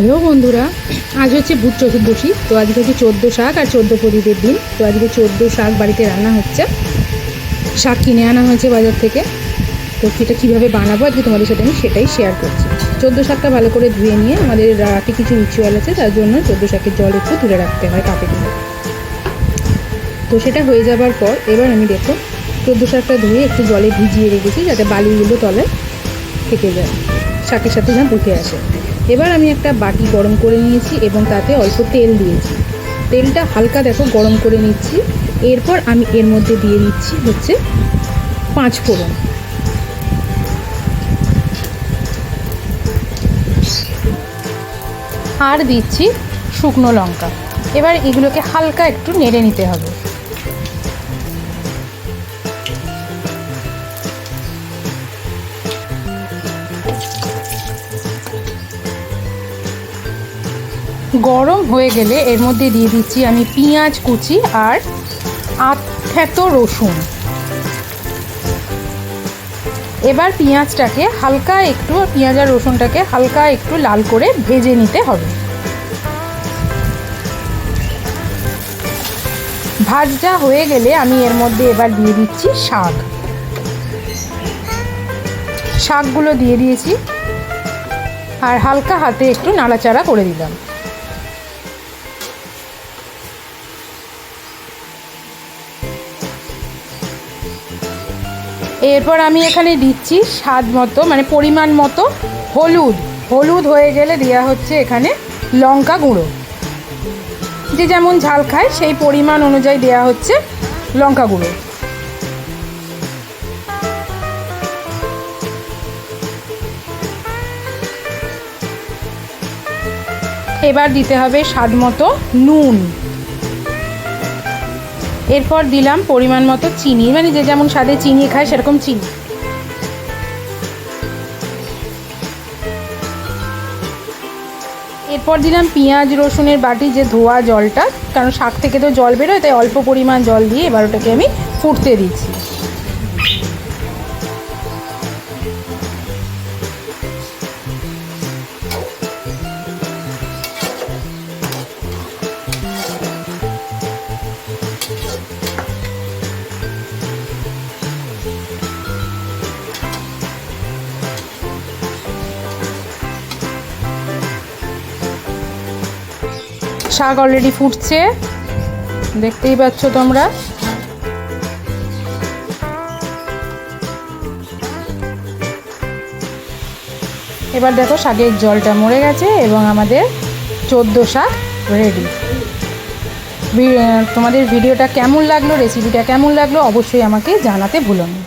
Hello বন্ধুরা, আজ হচ্ছে বুট চতুর্দশী, তো আজকে হচ্ছে চোদ্দ শাক আর চোদ্দ প্রদীপের দিন। তো আজকে চোদ্দ শাক বাড়িতে রান্না হচ্ছে। শাক কিনে আনা হয়েছে বাজার থেকে। তো সেটা কীভাবে বানাবো আজকে তোমাদের সাথে আমি সেটাই শেয়ার করছি। চোদ্দ শাকটা ভালো করে ধুয়ে নিয়ে আমাদের রাতে কিছু রিচুয়াল আছে, তার জন্য চোদ্দ শাকের জল একটু তুলে রাখতে হয় কাপে দিয়ে তো সেটা হয়ে যাবার পর এবার আমি দেখো, চোদ্দ শাকটা ধুয়ে একটু জলে ভিজিয়ে রেখেছি যাতে বালিগুলো তলায় থেকে যায়। শাকের সাথে যেন উঠে আসে। এবার আমি একটা বাটি গরম করে নিয়েছি এবং তাতে অল্প তেল দিয়েছি। তেলটা হালকা দেখো গরম করে নিচ্ছি। এরপর আমি এর মধ্যে দিয়ে দিচ্ছি হচ্ছে পাঁচ ফোড়ন। আর দিচ্ছি শুকনো লঙ্কা। এবার এগুলোকে হালকা একটু নেড়ে নিতে হবে। গরম হয়ে গেলে এর মধ্যে দিয়ে দিচ্ছি আমি পেঁয়াজ কুচি আর আখ্যাত রসুন। এবার পেঁয়াজটাকে হালকা একটু, পেঁয়াজ আর রসুনটাকে হালকা একটু লাল করে ভেজে নিতে হবে। ভাজটা হয়ে গেলে আমি এর মধ্যে এবার দিয়ে দিচ্ছি শাক। শাকগুলো দিয়ে দিয়েছি আর হালকা হাতে একটু নাড়াচাড়া করে দিলাম। এরপর আমি এখানে দিচ্ছি স্বাদ মতো মানে পরিমাণ মতো হলুদ। হলুদ হয়ে গেলে দেওয়া হচ্ছে এখানে লঙ্কা গুঁড়ো। যে যেমন ঝাল খায়, সেই পরিমাণ অনুযায়ী দেওয়া হচ্ছে লঙ্কা গুঁড়ো। এবার দিতে হবে স্বাদ মতো নুন। এরপর দিলাম পরিমাণ মতো চিনি মানে যে যেমন স্বাদে চিনি খায় সেরকম চিনি। এরপর দিলাম পেঁয়াজ, রসুনের বাটি, যে ধোয়া জলটা, কারণ শাক থেকে তো জল বেরোয়, তাই অল্প পরিমাণ জল দিয়ে এবার ওটাকে আমি ফুটতে দিচ্ছি। শাক অলরেডি ফুটছে। দেখতেই পাচ্ছ তোমরা। এবার দেখো শাকের জলটা মরে গেছে এবং আমাদের চোদ্দ শাক রেডি তোমাদের ভিডিওটা কেমন লাগল রেসিপিটা কেমন লাগল অবশ্যই আমাকে জানাতে ভুলো না।